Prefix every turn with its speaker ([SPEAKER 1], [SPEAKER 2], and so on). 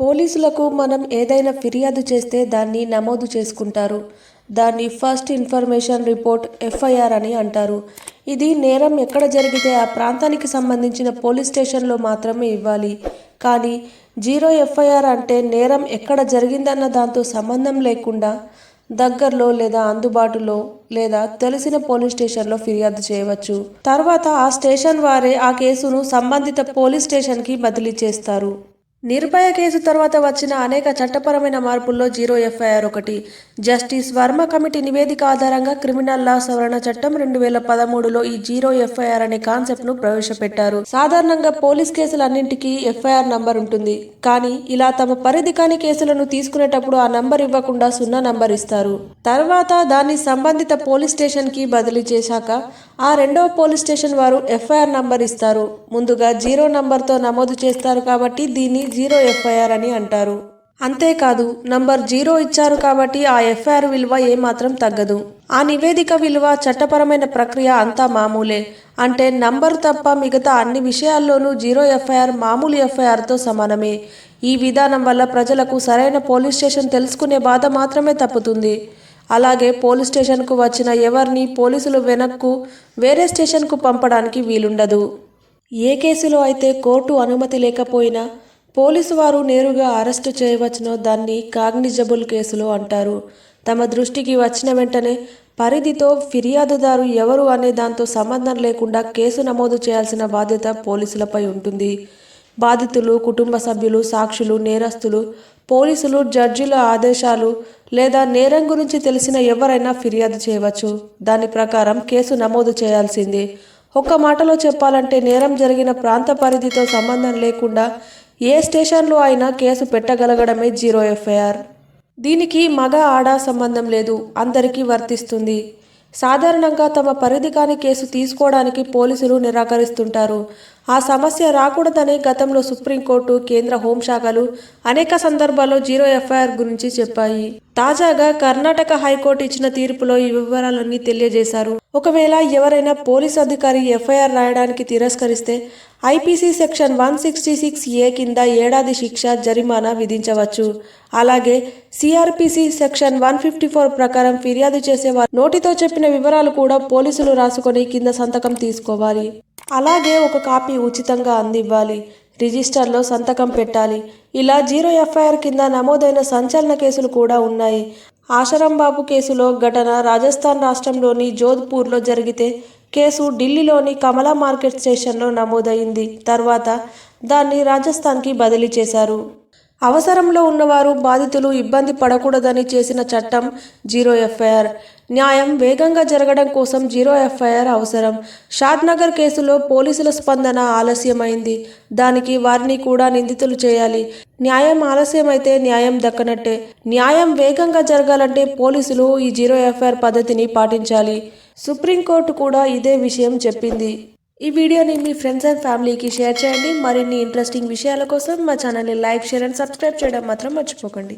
[SPEAKER 1] పోలీసులకు మనం ఏదైనా ఫిర్యాదు చేస్తే దాన్ని నమోదు చేసుకుంటారు. దాన్ని ఫస్ట్ ఇన్ఫర్మేషన్ రిపోర్ట్ ఎఫ్ఐఆర్ అని అంటారు. ఇది నేరం ఎక్కడ జరిగితే ఆ ప్రాంతానికి సంబంధించిన పోలీస్ స్టేషన్లో మాత్రమే ఇవ్వాలి. కానీ జీరో ఎఫ్ఐఆర్ అంటే నేరం ఎక్కడ జరిగిందన్న దాంతో సంబంధం లేకుండా దగ్గరలో లేదా అందుబాటులో లేదా తెలిసిన పోలీస్ స్టేషన్లో ఫిర్యాదు చేయవచ్చు. తర్వాత ఆ స్టేషన్ వారే ఆ కేసును సంబంధిత పోలీస్ స్టేషన్కి బదిలీ చేస్తారు. నిర్భయ కేసు తర్వాత వచ్చిన అనేక చట్టపరమైన మార్పుల్లో జీరో ఎఫ్ఐఆర్ ఒకటి. జస్టిస్ వర్మ కమిటీ నివేదిక ఆధారంగా క్రిమినల్ లా సవరణ చట్టం రెండు వేల పదమూడులో ఈ జీరో ఎఫ్ఐఆర్ అనే కాన్సెప్ట్ను ప్రవేశపెట్టారు. సాధారణంగా పోలీస్ కేసులన్నింటికీ ఎఫ్ఐఆర్ నంబర్ ఉంటుంది. కానీ ఇలా తమ పరిధి కాని కేసులను తీసుకునేటప్పుడు ఆ నంబర్ ఇవ్వకుండా సున్నా నంబర్ ఇస్తారు. తర్వాత దాన్ని సంబంధిత పోలీస్ స్టేషన్కి బదిలీ చేశాక ఆ రెండవ పోలీస్ స్టేషన్ వారు ఎఫ్ఐఆర్ నంబర్ ఇస్తారు. ముందుగా జీరో నంబర్తో నమోదు చేస్తారు కాబట్టి దీన్ని జీరో ఎఫ్ఐఆర్ అని అంటారు. అంతేకాదు నంబర్ జీరో ఇచ్చారు కాబట్టి ఆ ఎఫ్ఐఆర్ విలువ ఏమాత్రం తగ్గదు. ఆ నివేదిక విలువ చట్టపరమైన ప్రక్రియ అంతా మామూలే. అంటే నంబర్ తప్ప మిగతా అన్ని విషయాల్లోనూ జీరో ఎఫ్ఐఆర్ మామూలు ఎఫ్ఐఆర్తో సమానమే. ఈ విధానం వల్ల ప్రజలకు సరైన పోలీస్ స్టేషన్ తెలుసుకునే బాధ మాత్రమే తప్పుతుంది. అలాగే పోలీస్ స్టేషన్కు వచ్చిన ఎవరిని పోలీసులు వెనక్కు వేరే స్టేషన్కు పంపడానికి వీలుండదు. ఏ కేసులో అయితే కోర్టు అనుమతి లేకపోయినా పోలీసు వారు నేరుగా అరెస్టు చేయవచ్చునో దాన్ని కాగ్నిజబుల్ కేసులు అంటారు. తమ దృష్టికి వచ్చిన వెంటనే పరిధితో ఫిర్యాదుదారు ఎవరు అనే దాంతో సంబంధం లేకుండా కేసు నమోదు చేయాల్సిన బాధ్యత పోలీసులపై ఉంటుంది. బాధితులు కుటుంబ సభ్యులు సాక్షులు నేరస్తులు పోలీసులు జడ్జిల ఆదేశాలు లేదా నేరం గురించి తెలిసిన ఎవరైనా ఫిర్యాదు చేయవచ్చు. దాని ప్రకారం కేసు నమోదు చేయాల్సిందే. ఒక్క మాటలో చెప్పాలంటే నేరం జరిగిన ప్రాంత పరిధితో సంబంధం లేకుండా ఏ స్టేషన్లో అయినా కేసు పెట్టగలగడమే జీరో ఎఫ్ఐఆర్. దీనికి మగ ఆడ సంబంధం లేదు అందరికీ వర్తిస్తుంది. సాధారణంగా తమ పరిధి కాని కేసు తీసుకోవడానికి పోలీసులు నిరాకరిస్తుంటారు. ఆ సమస్య రాకూడదని గతంలో సుప్రీంకోర్టు కేంద్ర హోంశాఖలు అనేక సందర్భాల్లో జీరో ఎఫ్ఐఆర్ గురించి చెప్పాయి. తాజాగా కర్ణాటక హైకోర్టు ఇచ్చిన తీర్పులో ఈ వివరాలన్నీ తెలియజేశారు. ఒకవేళ ఎవరైనా పోలీస్ అధికారి ఎఫ్ఐఆర్ రాయడానికి తిరస్కరిస్తే IPC section one sixty six A కింద ఏడాది శిక్ష జరిమానా విధించవచ్చు. అలాగే CrPC section one fifty four ప్రకారం ఫిర్యాదు చేసేవారు. నోటితో చెప్పిన వివరాలు కూడా పోలీసులు రాసుకొని కింద సంతకం తీసుకోవాలి. అలాగే ఒక కాపీ ఉచితంగా అందివ్వాలి. రిజిస్టర్లో సంతకం పెట్టాలి. ఇలా జీరో ఎఫ్ఐఆర్ కింద నమోదైన సంచలన కేసులు కూడా ఉన్నాయి. ఆశరం బాబు కేసులో ఘటన రాజస్థాన్ రాష్ట్రంలోని జోధ్పూర్లో జరిగితే కేసు ఢిల్లీలోని కమలా మార్కెట్ స్టేషన్లో నమోదైంది. తర్వాత దాన్ని రాజస్థాన్కి బదిలీ చేశారు. అవసరంలో ఉన్నవారు బాధితులు ఇబ్బంది పడకూడదని చేసిన చట్టం జీరో ఎఫ్ఐఆర్. న్యాయం వేగంగా జరగడం కోసం జీరో ఎఫ్ఐఆర్ అవసరం. షాద్నగర్ కేసులో పోలీసుల స్పందన ఆలస్యమైంది. దానికి వారిని కూడా నిందితులు చేయాలి. న్యాయం ఆలస్యమైతే న్యాయం దక్కనట్టే. న్యాయం వేగంగా జరగాలంటే పోలీసులు ఈ జీరో ఎఫ్ఐఆర్ పద్ధతిని పాటించాలి. సుప్రీంకోర్టు కూడా ఇదే విషయం చెప్పింది. ఈ వీడియోని మీ ఫ్రెండ్స్ అండ్ ఫ్యామిలీకి షేర్ చేయండి. మరిన్ని ఇంట్రెస్టింగ్ విషయాల కోసం మా ఛానల్ని లైక్ షేర్ అండ్ సబ్స్క్రైబ్ చేయడం మాత్రం మర్చిపోకండి.